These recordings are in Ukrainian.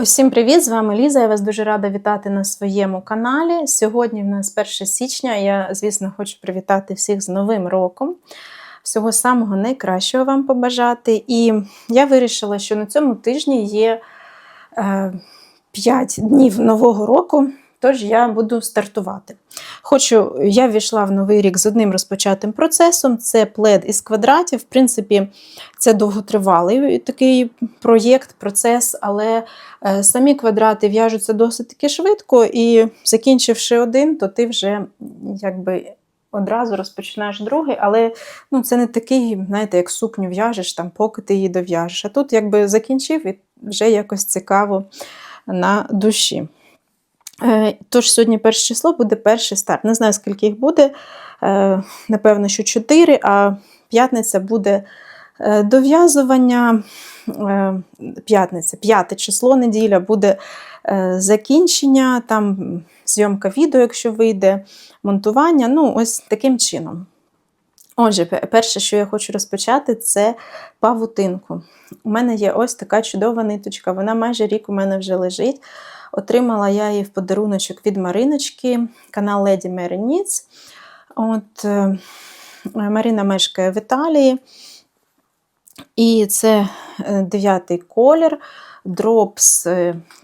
Усім привіт! З вами Ліза. Я вас дуже рада вітати на своєму каналі. Сьогодні в нас 1 січня. Я, звісно, хочу привітати всіх з Новим роком. Всього самого найкращого вам побажати. І я вирішила, що на цьому тижні є е, 5 днів нового року. Тож я буду стартувати. Хочу, я ввійшла в новий рік з одним розпочатим процесом. Це плед із квадратів. В принципі, це довготривалий такий проєкт, процес, але е, самі квадрати в'яжуться досить таки швидко, і закінчивши один, то ти вже якби. Одразу розпочинаєш другий, але ну, це не такий, знаєте, як сукню в'яжеш, там, поки ти її дов'яжеш. А тут якби закінчив і вже якось цікаво на душі. Е, Тож сьогодні перше число буде перший старт. Не знаю, скільки їх буде. Е, Напевно, що 4, а п'ятниця буде е, дов'язування. П'ятниця, п'яте число неділя буде закінчення, там зйомка відео, якщо вийде, монтування. Ну, ось таким чином. Отже, перше, що я хочу розпочати, це павутинку. У мене є ось така чудова ниточка, вона майже рік у мене вже лежить. Отримала я її в подаруночок від Мариночки, канал Lady Mary Knits. От, е, Марина мешкає в Італії. І це е, дев'ятий колір. Drops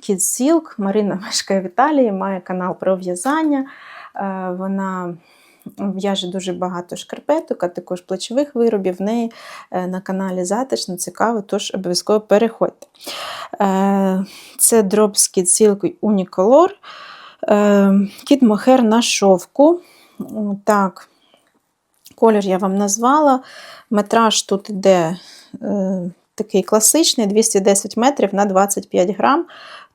Kids Silk. Марина мешкає в Італії, має канал про в'язання. Е, Вона в'яже дуже багато шкарпеток, а також плечових виробів. В неї е, на каналі затишно, цікаво, тож обов'язково переходьте. Е, Це Drops Kid Silk Unicolor. Е, Кіт Мохер на шовку. Так, колір я вам назвала. Метраж тут іде е, такий класичний 210 метрів на 25 грам.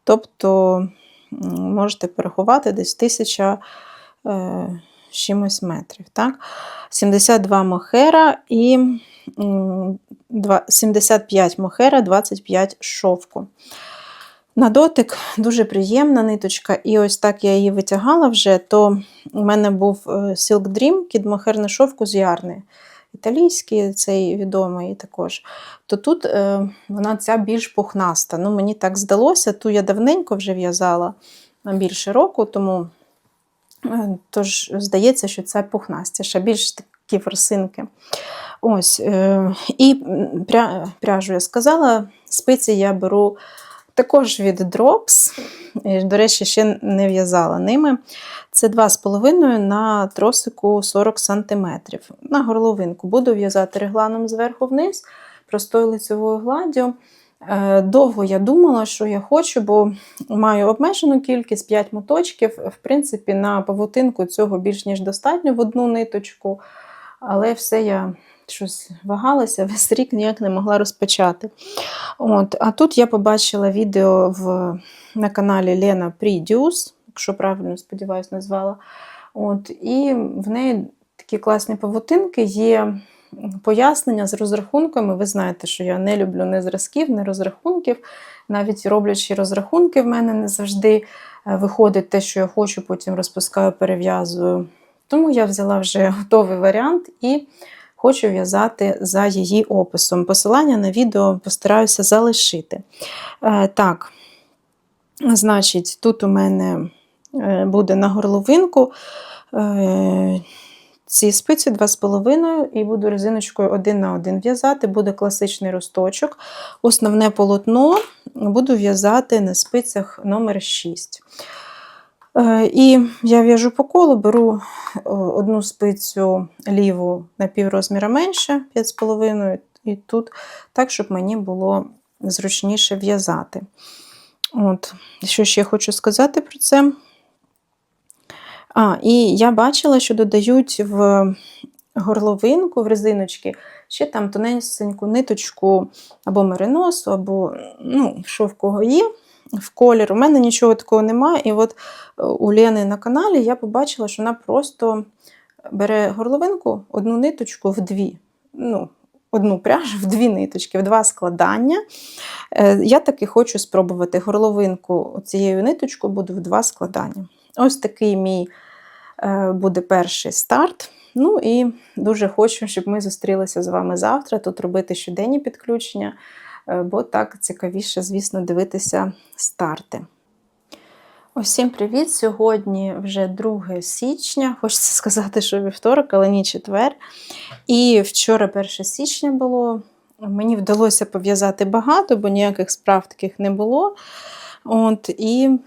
Тобто можете порахувати десь 1000 е, з чимось метрів. Так? 72 мохера і 75 мохера, 25 шовку. На дотик дуже приємна ниточка, і ось так я її витягала вже, то у мене був е, Silk Dream, кід мохер на шовку з ярни. Італійський, цей відомий також. То тут е, вона ця більш пухнаста. Ну, мені так здалося, ту я давненько вже в'язала більше року, тому тож здається, що це пухнастіша, більш такі ворсинки. Ось, е, і пря, пряжу я сказала, спиці я беру також від Drops. До речі, ще не в'язала ними. Це 2,5 на тросику 40 см. На горловинку буду в'язати регланом зверху вниз, простою лицевою гладдю. Е, Довго я думала, що я хочу, бо маю обмежену кількість 5 моточків. В принципі, на павутинку цього більш ніж достатньо в одну ниточку, але все я щось вагалася, весь рік ніяк не могла розпочати. От, а тут я побачила відео в, на каналі Лена Прідюс, якщо правильно сподіваюся, назвала. От, і в неї такі класні павутинки є пояснення з розрахунками. Ви знаєте, що я не люблю ні зразків, ні розрахунків. Навіть роблячи розрахунки, в мене не завжди е, виходить те, що я хочу, потім розпускаю, перев'язую. Тому я взяла вже готовий варіант і хочу в'язати за її описом. Посилання на відео постараюся залишити. Е, так, значить, тут у мене е, буде на горловинку ці спиці 2,5 і буду резиночкою один на один в'язати. Буде класичний росточок. Основне полотно буду в'язати на спицях номер 6. Е, І я в'яжу по колу, беру е, одну спицю ліву на піврозміра менше, 5,5, і тут так, щоб мені було зручніше в'язати. От, Що ще хочу сказати про це? А, і я бачила, що додають в горловинку, в резиночки, ще там тоненьку ниточку або мериносу, або ну, що в кого є в колір. У мене нічого такого немає. І от е, у Лени на каналі я побачила, що вона просто бере горловинку, одну ниточку в дві. Ну, Одну пряжу в дві ниточки, в два складання. Е, Я таки хочу спробувати горловинку цією ниточкою буду в два складання. Ось такий мій е, буде перший старт. Ну і дуже хочу, щоб ми зустрілися з вами завтра. Тут робити щоденні підключення. е, бо так цікавіше, звісно, дивитися старти. Усім привіт! Сьогодні вже 2 січня. Хочеться сказати, що вівторок, але ні четвер. І вчора 1 січня було. Мені вдалося пов'язати багато, бо ніяких справ таких не було. От, І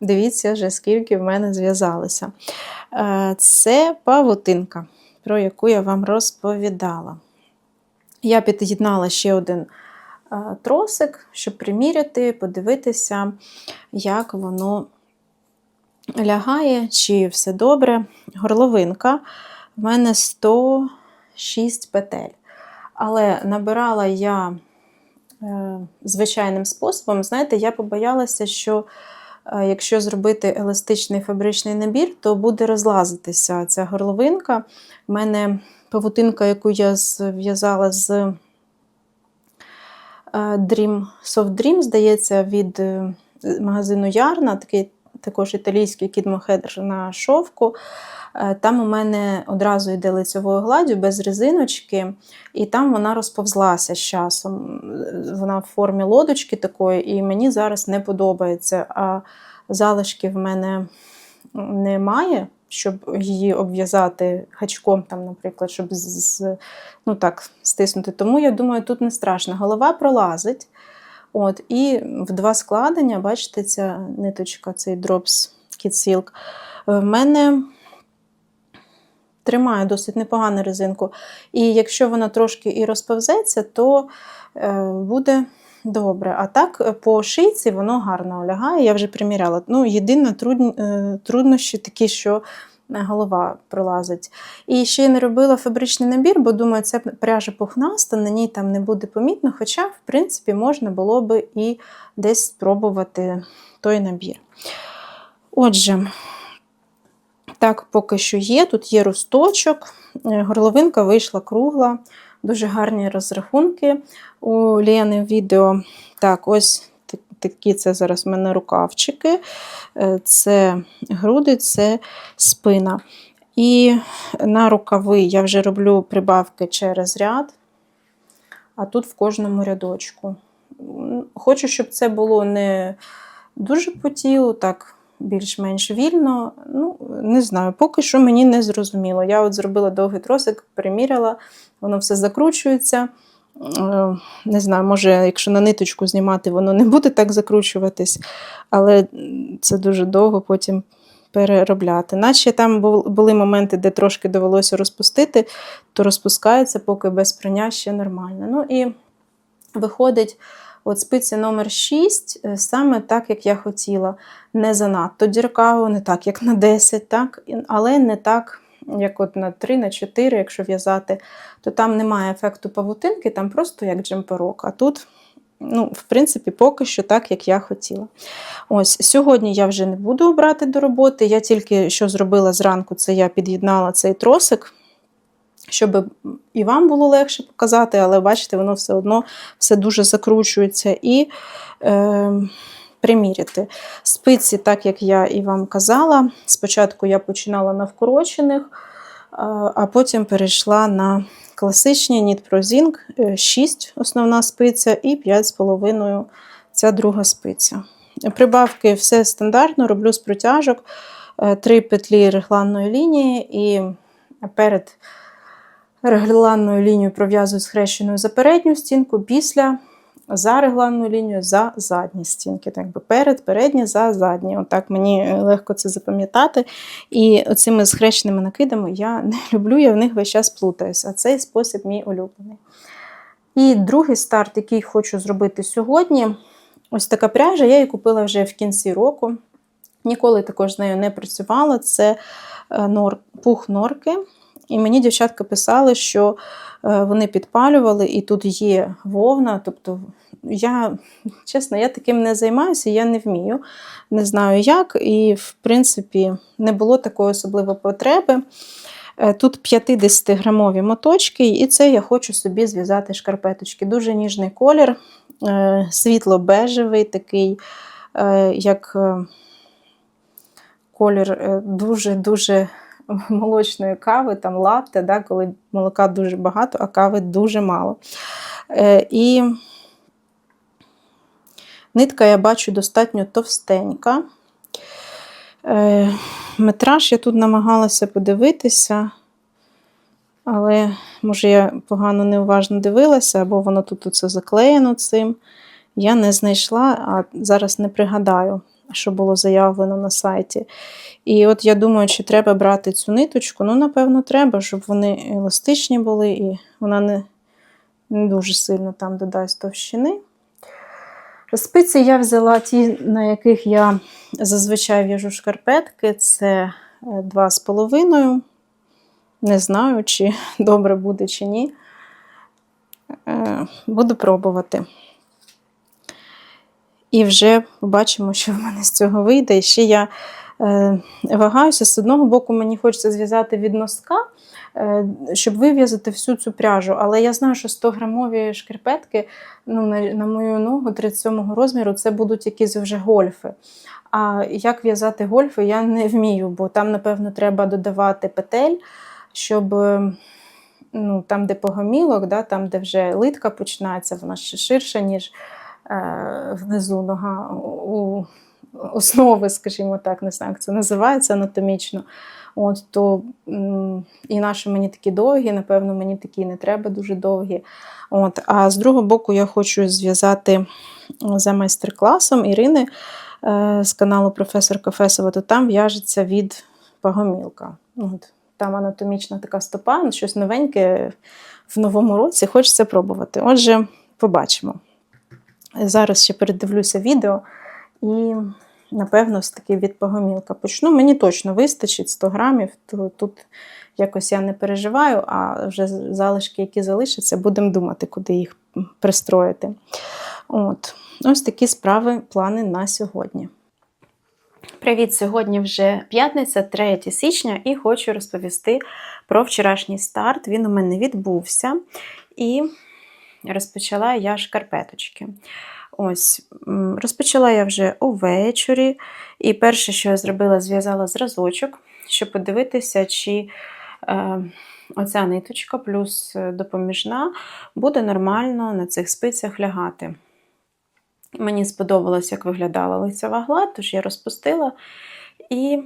дивіться, вже скільки в мене зв'язалося. Е, Це павутинка, про яку я вам розповідала. Я під'єднала ще один е, тросик, щоб приміряти, подивитися, як воно лягає, чи все добре. Горловинка в мене 106 петель. Але набирала я е, звичайним способом, знаєте, я побоялася, що якщо зробити еластичний фабричний набір, то буде розлазитися ця горловинка. У мене павутинка, яку я зв'язала з е, Dream, Soft Dream, здається, від е, магазину Ярна, такий також італійський кідмохедр на шовку. Е, Там у мене одразу йде лицевою гладдю без резиночки, і там вона розповзлася з часом. Вона в формі лодочки такої, і мені зараз не подобається. А залишки в мене немає, щоб її обв'язати гачком, там, наприклад, щоб з, ну так, стиснути. Тому я думаю, тут не страшно. Голова пролазить. От, І в два складення, бачите, ця ниточка, цей Drops Kid Silk, в мене тримає досить непогану резинку. І якщо вона трошки і розповзеться, то е, буде добре. А так по шийці воно гарно лягає, я вже приміряла. Ну, Єдине труд... труднощі такі, що голова пролазить. І ще я не робила фабричний набір, бо думаю, це пряжа пухнаста, на ній там не буде помітно. Хоча, в принципі, можна було би і десь спробувати той набір. Отже, так, поки що є. Тут є росточок, горловинка вийшла кругла, дуже гарні розрахунки у Лєни відео. Так, ось такі це зараз в мене рукавчики, це груди, це спина. І на рукави я вже роблю прибавки через ряд, а тут в кожному рядочку. Хочу, щоб це було не дуже по тілу, так більш-менш вільно. Ну, не знаю, поки що мені не зрозуміло. Я от зробила довгий тросик, переміряла, воно все закручується. Е, не знаю, може, якщо на ниточку знімати, воно не буде так закручуватись, але це дуже довго потім переробляти. Наче там були моменти, де трошки довелося розпустити, то розпускається, поки без прання ще нормально. Ну і виходить. От спиці номер 6 е, саме так, як я хотіла. Не занадто діркаво, не так, як на 10, так? але не так, як от на 3, на 4, якщо в'язати, то там немає ефекту павутинки, там просто як джемперок. А тут, ну, в принципі, поки що так, як я хотіла. Ось, Сьогодні я вже не буду обрати до роботи. Я тільки що зробила зранку, це я під'єднала цей тросик щоб і вам було легше показати, але бачите, воно все одно все дуже закручується і е, приміряти. Спиці, так як я і вам казала, спочатку я починала на вкорочених, а потім перейшла на класичні Pro Zinc, 6 основна спиця і 5,5 ця друга спиця. Прибавки все стандартно, роблю з протяжок, 3 петлі регланної лінії і перед регланною лінією пров'язую схрещеною за передню стінку, після за регланною лінією за задні стінки. Так би перед, передні, за задні. Отак мені легко це запам'ятати. І оцими схрещеними накидами я не люблю, я в них весь час плутаюся. А цей спосіб мій улюблений. І другий старт, який хочу зробити сьогодні, ось така пряжа, я її купила вже в кінці року. Ніколи також з нею не працювала. Це е, пух норки. І мені дівчатка писали, що е, вони підпалювали, і тут є вовна. Тобто, я, чесно, я таким не займаюся, я не вмію, не знаю як. І, в принципі, не було такої особливої потреби. Е, тут 50-грамові моточки, і це я хочу собі зв'язати шкарпеточки. Дуже ніжний колір, е, світло-бежевий, такий, як колір дуже-дуже молочної кави, там латте, да, коли молока дуже багато, а кави дуже мало. Е, І Нитка, я бачу, достатньо товстенька. Е, Метраж я тут намагалася подивитися, але, може, я погано неуважно дивилася, або воно тут оце заклеєно цим. Я не знайшла, а зараз не пригадаю, що було заявлено на сайті. І от я думаю, чи треба брати цю ниточку. Ну, напевно, треба, щоб вони еластичні були, і вона не, не дуже сильно там додасть товщини. Спиці я взяла ті, на яких я зазвичай в'яжу шкарпетки. Це 2,5. Не знаю, чи добре буде, чи ні. Е, Буду пробувати. І вже побачимо, що в мене з цього вийде. І ще я е, вагаюся. З одного боку, мені хочеться зв'язати від носка, е, щоб вив'язати всю цю пряжу. Але я знаю, що 100-грамові шкарпетки ну, на, на мою ногу 37-го розміру це будуть якісь вже гольфи. А як в'язати гольфи, я не вмію, бо там, напевно, треба додавати петель, щоб е, ну, там, де погомілок, да, там, де вже литка починається, вона ще ширша, ніж внизу нога у основи, скажімо так, не знаю, як це називається анатомічно. От, то і наші мені такі довгі, напевно, мені такі не треба дуже довгі. От, а з другого боку, я хочу зв'язати за майстер-класом Ірини е, з каналу Професор Кафесова, то там в'яжеться від пагомілка. От, там анатомічна така стопа, щось новеньке в новому році, хочеться пробувати. Отже, побачимо. Зараз ще передивлюся відео і, напевно, з таки від погомілка почну. Мені точно вистачить 100 грамів, то тут якось я не переживаю, а вже залишки, які залишаться, будемо думати, куди їх пристроїти. От. Ось такі справи, плани на сьогодні. Привіт! Сьогодні вже п'ятниця, 3 січня, і хочу розповісти про вчорашній старт. Він у мене відбувся. І розпочала я шкарпеточки. Ось, Розпочала я вже увечері. І перше, що я зробила, зв'язала зразочок, щоб подивитися, чи е, оця ниточка плюс допоміжна буде нормально на цих спицях лягати. Мені сподобалось, як виглядала лицева гладь, тож я розпустила і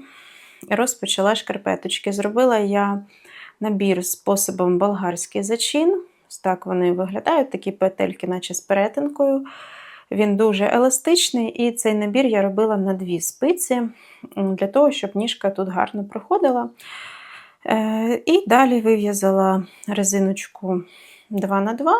розпочала шкарпеточки. Зробила я набір способом болгарський зачин. Ось так вони виглядають, такі петельки, наче з перетинкою. Він дуже еластичний, і цей набір я робила на дві спиці, для того, щоб ніжка тут гарно проходила. Е, і далі вив'язала резиночку 2х2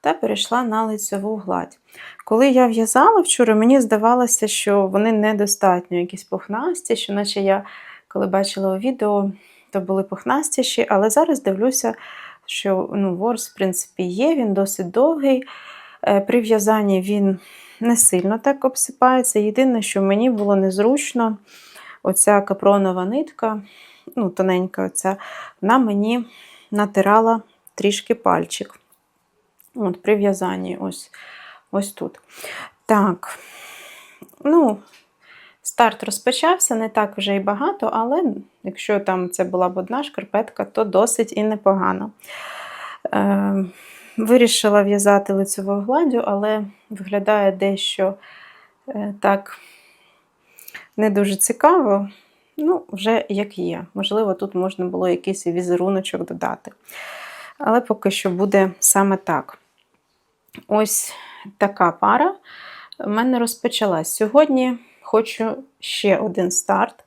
та перейшла на лицеву гладь. Коли я в'язала вчора, мені здавалося, що вони недостатньо якісь пухнасті, що наче я, коли бачила у відео, то були пухнастіші, але зараз дивлюся, що ну, ворс, в принципі, є, він досить довгий. Е, при в'язанні він не сильно так обсипається. Єдине, що мені було незручно, оця капронова нитка, ну, тоненька, оця, вона мені натирала трішки пальчик. От, При в'язанні ось ось тут. Так, ну, старт розпочався, не так вже і багато, але якщо там це була б одна шкарпетка, то досить і непогано. Е, Вирішила в'язати лицевою гладдю, але виглядає дещо е, так не дуже цікаво. Ну, вже як є. Можливо, тут можна було якийсь візеруночок додати. Але поки що буде саме так. Ось така пара в мене розпочалась. Сьогодні хочу ще один старт.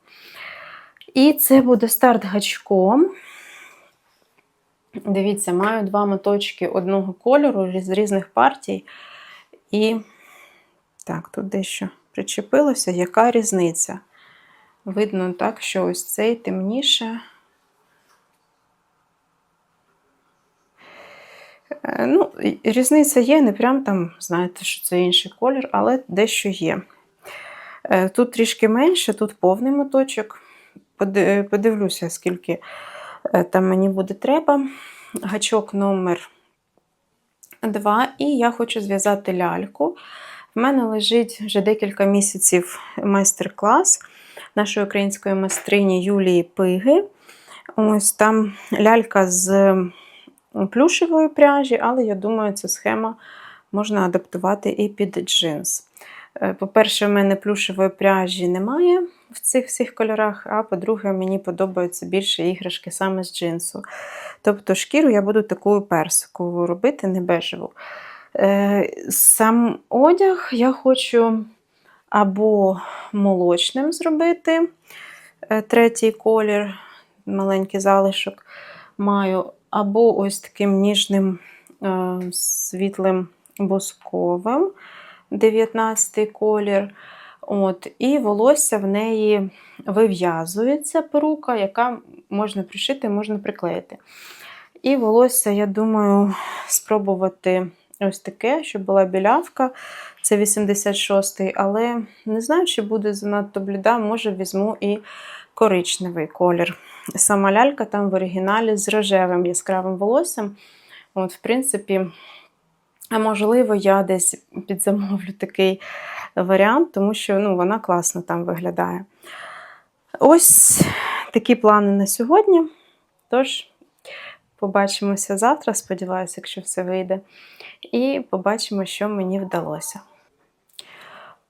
І це буде старт гачком. Дивіться, маю два моточки одного кольору з різних партій. І так, тут дещо причепилося. Яка різниця? Видно так, що ось цей темніше. Е, ну, Різниця є, не прям там, знаєте, що це інший колір, але дещо є. Е, тут трішки менше, тут повний моточок. Подивлюся, скільки е, там мені буде треба. Гачок номер 2, і я хочу зв'язати ляльку. В мене лежить вже декілька місяців майстер-клас нашої української майстрині Юлії Пиги. Ось там лялька з плюшевої пряжі, але я думаю, ця схема можна адаптувати і під джинс. Е, По-перше, в мене плюшевої пряжі немає в цих всіх кольорах, а по-друге, мені подобаються більше іграшки саме з джинсу. Тобто шкіру я буду такою персиковою робити, не бежеву. Е, Сам одяг я хочу або молочним зробити е, третій колір, маленький залишок маю, або ось таким ніжним світлим бусковим, 19 колір. От, і волосся в неї вив'язується перука, яка можна пришити, можна приклеїти. І волосся, я думаю, спробувати ось таке, щоб була білявка. Це 86-й, але не знаю, чи буде занадто бліда, може візьму і коричневий колір. Сама лялька там в оригіналі з рожевим яскравим волоссям. От, в принципі, а можливо, я десь підзамовлю такий варіант, тому що ну, вона класно там виглядає. Ось такі плани на сьогодні. Тож, побачимося завтра, сподіваюся, якщо все вийде. І побачимо, що мені вдалося.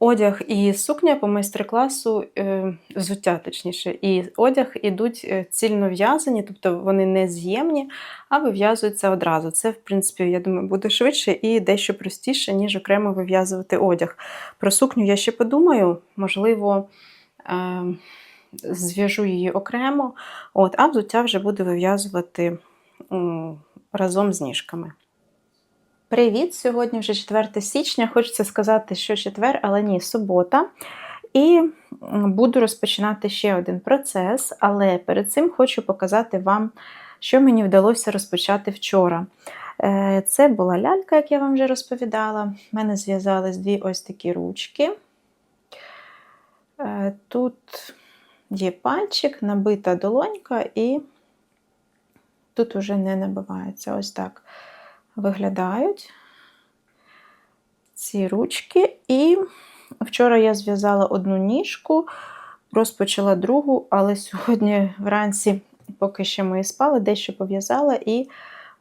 Одяг і сукня по майстер-класу, е, взуття, точніше, і одяг ідуть е, цільно в'язані, тобто вони не з'ємні, а вив'язуються одразу. Це, в принципі, я думаю, буде швидше і дещо простіше, ніж окремо вив'язувати одяг. Про сукню я ще подумаю, можливо, е, зв'яжу її окремо, от, а взуття вже буду вив'язувати разом з ніжками. Привіт! Сьогодні вже 4 січня. Хочеться сказати, що четвер, але ні, субота. І буду розпочинати ще один процес, але перед цим хочу показати вам, що мені вдалося розпочати вчора. Е, Це була лялька, як я вам вже розповідала. У мене зв'язались дві ось такі ручки. Е, Тут є пальчик, набита долонька, і тут уже не набивається. Ось так виглядають ці ручки. І вчора я зв'язала одну ніжку, розпочала другу, але сьогодні вранці, поки ще ми спали, дещо пов'язала, і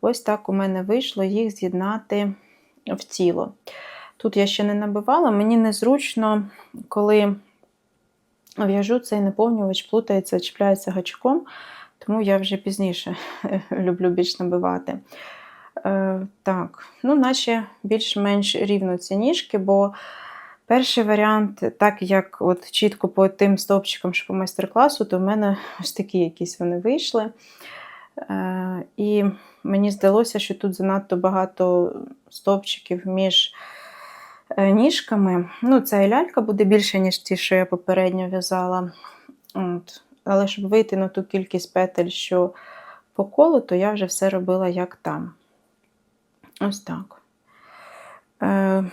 ось так у мене вийшло їх з'єднати в тіло. Тут я ще не набивала, мені незручно, коли в'яжу цей наповнювач, плутається, чіпляється гачком, тому я вже пізніше люблю більш набивати. Е, так, ну, наче більш-менш рівно ці ніжки, бо перший варіант, так як от чітко по тим стовпчикам, що по майстер-класу, то в мене ось такі якісь вони вийшли. Е, і мені здалося, що тут занадто багато стовпчиків між е, ніжками. Ну, ця і лялька буде більше, ніж ті, що я попередньо в'язала. От. Але щоб вийти на ту кількість петель, що по колу, то я вже все робила як там. Ось так. Е,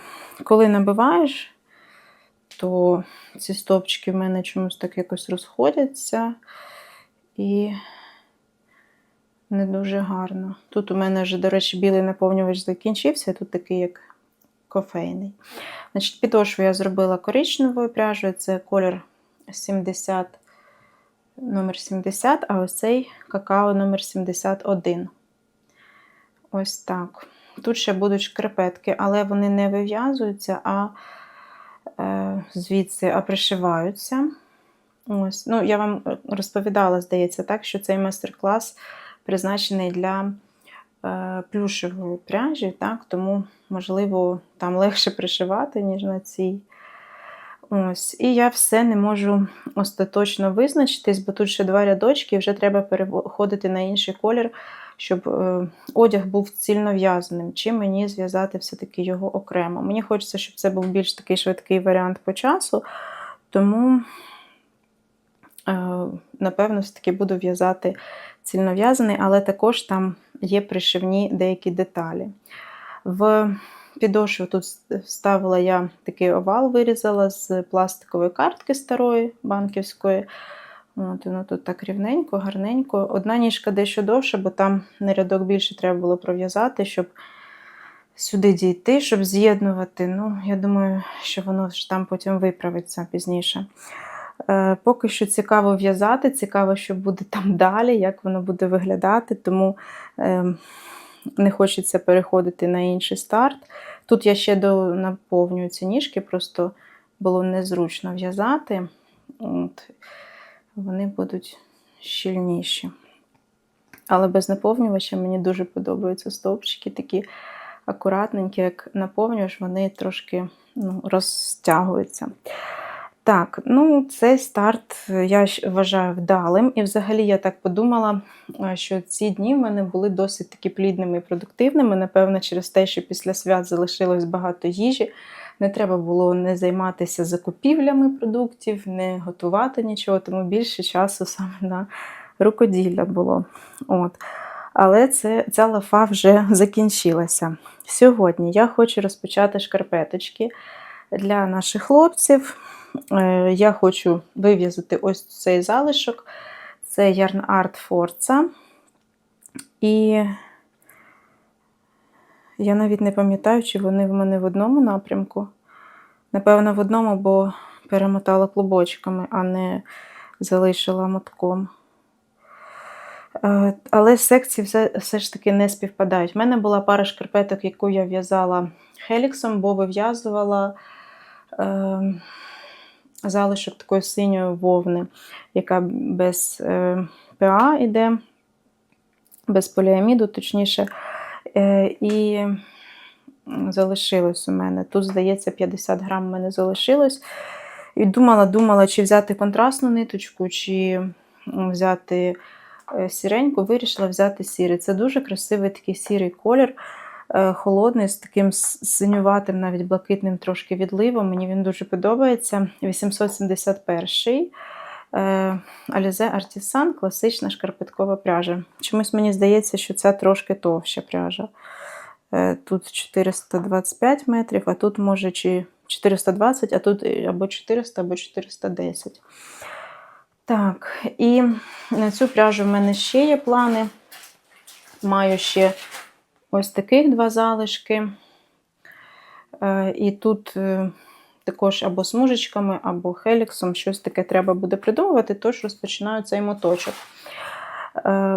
Коли набиваєш, то ці стовпчики в мене чомусь так якось розходяться і не дуже гарно. Тут у мене вже, до речі, білий наповнювач закінчився, тут такий, як кофейний. Значить, Підошву я зробила коричневою пряжею, це колір 70, номер 70, а ось цей какао номер 71. Ось так. Тут ще будуть шкарпетки, але вони не вив'язуються, а е, звідси а пришиваються. Ось. Ну, Я вам розповідала, здається, так, що цей майстер-клас призначений для е, плюшевої пряжі, так, тому, можливо, там легше пришивати, ніж на цій. Ось. І я все не можу остаточно визначитись, бо тут ще два рядочки, і вже треба переходити на інший колір щоб е, одяг був цільно в'язаним, чи мені зв'язати все-таки його окремо. Мені хочеться, щоб це був більш такий швидкий варіант по часу, тому, е, напевно, все-таки буду в'язати цільнов'язаний, але також там є пришивні деякі деталі. В підошву тут вставила я такий овал, вирізала з пластикової картки старої банківської. От, воно тут так рівненько, гарненько. Одна ніжка дещо довша, бо там на рядок більше треба було пров'язати, щоб сюди дійти, щоб з'єднувати. Ну, я думаю, що воно ж там потім виправиться пізніше. Е, Поки що цікаво в'язати, цікаво, що буде там далі, як воно буде виглядати, тому е, не хочеться переходити на інший старт. Тут я ще наповнюю ці ніжки, просто було незручно в'язати. От. Вони будуть щільніші. Але без наповнювача мені дуже подобаються стовпчики, такі акуратненькі, як наповнюєш, вони трошки ну, розтягуються. Так, ну цей старт я вважаю вдалим. І взагалі я так подумала, що ці дні в мене були досить таки плідними і продуктивними. Напевно, через те, що після свят залишилось багато їжі. Не треба було не займатися закупівлями продуктів, не готувати нічого, тому більше часу саме на рукоділля було. От. Але це, ця лафа вже закінчилася. Сьогодні я хочу розпочати шкарпеточки для наших хлопців. Е, я хочу вив'язати ось цей залишок. Це Yarn Art Forza. І я навіть не пам'ятаю, чи вони в мене в одному напрямку. Напевно, в одному, бо перемотала клубочками, а не залишила мотком. Е, але секції все, все ж таки не співпадають. У мене була пара шкарпеток, яку я в'язала хеліксом, бо вив'язувала е, залишок такої синьої вовни, яка без е, ПА йде, без поліаміду, точніше. Е, і залишилось у мене. Тут, здається, 50 грам у мене залишилось. І думала, думала, чи взяти контрастну ниточку, чи взяти е, сіреньку, вирішила взяти сірий. Це дуже красивий такий сірий колір, е, холодний, з таким синюватим, навіть блакитним трошки відливом. Мені він дуже подобається. 871-й. Alize Artisan класична шкарпеткова пряжа. Чомусь мені здається, що це трошки товща пряжа. Е, тут 425 метрів, а тут може чи 420, а тут або 400, або 410. Так, і на цю пряжу в мене ще є плани. Маю ще ось таких два залишки. Е, і тут е, також або смужечками, або хеліксом щось таке треба буде придумувати, тож розпочинаю цей моточок.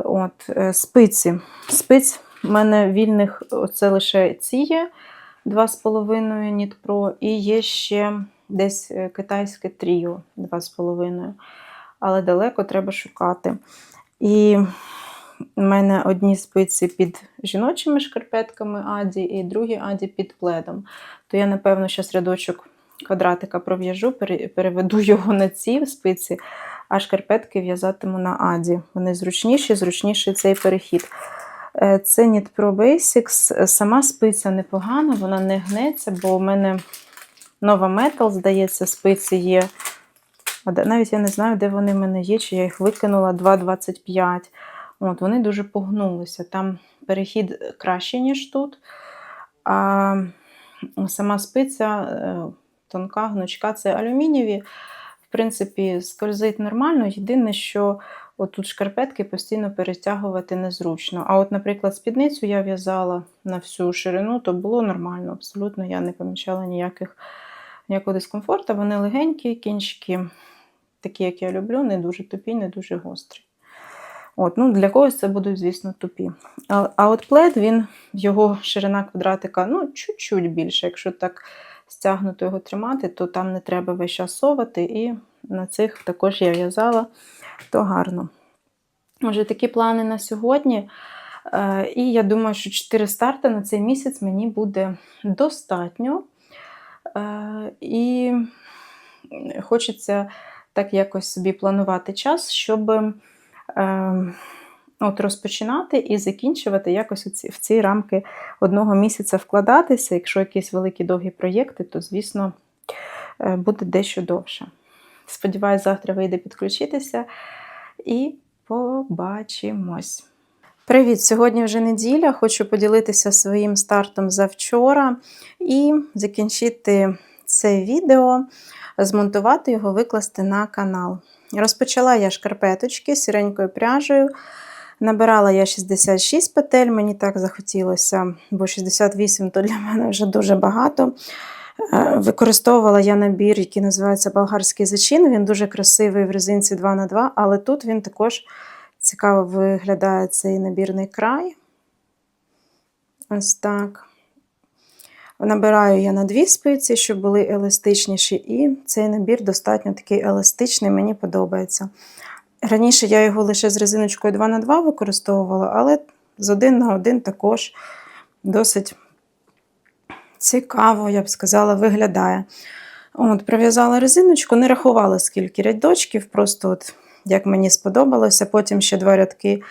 От, Спиці. Спиць у мене вільних це лише ці є 2,5 Knit Pro, і є ще десь е, китайське тріо 2,5. Але далеко треба шукати. І в мене одні спиці під жіночими шкарпетками Аді, і другі Аді під пледом. То я, напевно, зараз рядочок квадратика пров'яжу, переведу його на ці спиці, а шкарпетки в'язатиму на Аді. Вони зручніші, зручніший цей перехід. Е, це Knit Pro Basics. Сама спиця непогана, вона не гнеться, бо у мене нова метал, здається, спиці є. Навіть я не знаю, де вони в мене є, чи я їх викинула 2,25. От, Вони дуже погнулися. Там перехід краще, ніж тут. А сама спиця е, тонка, гнучка це алюмінієві. В принципі, скользить нормально. Єдине, що Отут шкарпетки постійно перетягувати незручно. А от, наприклад, спідницю я в'язала на всю ширину, то було нормально, абсолютно я не помічала ніяких, ніякого дискомфорту. Вони легенькі, кінчики, такі, як я люблю, не дуже тупі, не дуже гострі. От, ну Для когось це будуть, звісно, тупі. А а от плед, він, його ширина квадратика ну, чуть-чуть більше. Якщо так стягнуто його тримати, то там не треба весь час совати. І на цих також я в'язала то гарно. Отже, такі плани на сьогодні. Е, і я думаю, що 4 старти на цей місяць мені буде достатньо. Е, і хочеться так якось собі планувати час, щоб е, от розпочинати і закінчувати якось в ці рамки одного місяця вкладатися. Якщо якісь великі довгі проєкти, то, звісно, буде дещо довше. Сподіваюсь, завтра вийде підключитися і побачимось. Привіт! Сьогодні вже неділя. Хочу поділитися своїм стартом завчора і закінчити це відео, змонтувати його, викласти на канал. Розпочала я шкарпеточки сіренькою пряжею. Набирала я 66 петель, мені так захотілося, бо 68 то для мене вже дуже багато. Е, використовувала я набір, який називається болгарський зачин. Він дуже красивий в резинці 2х2, але тут він також цікаво виглядає цей набірний край. Ось так. Набираю я на дві спиці, щоб були еластичніші, і цей набір достатньо такий еластичний, мені подобається. Раніше я його лише з резиночкою 2х2 використовувала, але з 1 на 1 також досить цікаво, я б сказала, виглядає. От, Прив'язала резиночку, не рахувала, скільки рядочків, просто от, як мені сподобалося. Потім ще два рядки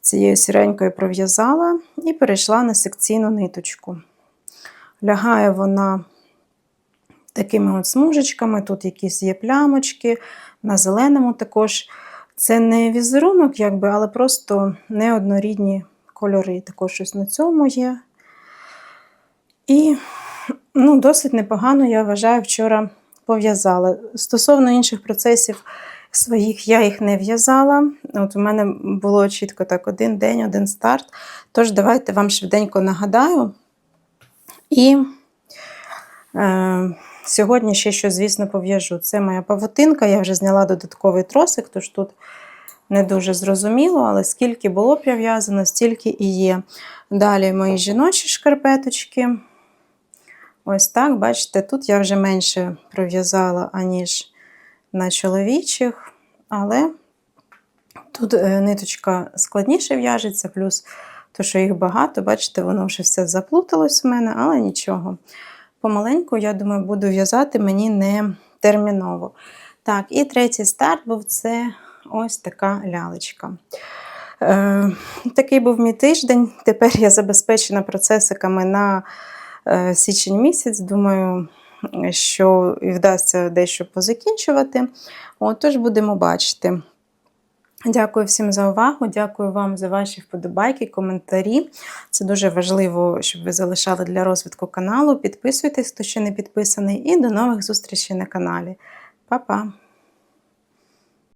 цією сіренькою пров'язала і перейшла на секційну ниточку. Лягає вона такими от смужечками, тут якісь є плямочки, на зеленому також. Це не візерунок, якби, але просто неоднорідні кольори. Також щось на цьому є. І ну, досить непогано, я вважаю, вчора пов'язала. Стосовно інших процесів своїх, я їх не в'язала. От У мене було чітко так один день, один старт. Тож, давайте вам швиденько нагадаю. І е, сьогодні ще що, звісно, пов'яжу. Це моя павутинка, я вже зняла додатковий тросик, тож тут не дуже зрозуміло, але скільки було прив'язано, стільки і є. Далі мої жіночі шкарпеточки. Ось так, бачите, тут я вже менше пров'язала, аніж на чоловічих, але тут е, ниточка складніше в'яжеться, плюс то, що їх багато, бачите, воно вже все заплуталось в мене, але нічого. Помаленьку, я думаю, буду в'язати мені не терміново. Так, і третій старт був це ось така лялечка. Е, Такий був мій тиждень. Тепер я забезпечена процесиками на е, січень місяць. Думаю, що вдасться дещо позакінчувати. Отож, будемо бачити. Дякую всім за увагу. Дякую вам за ваші вподобайки, коментарі. Це дуже важливо, щоб ви залишали для розвитку каналу. Підписуйтесь, хто ще не підписаний, і до нових зустрічей на каналі. Па-па!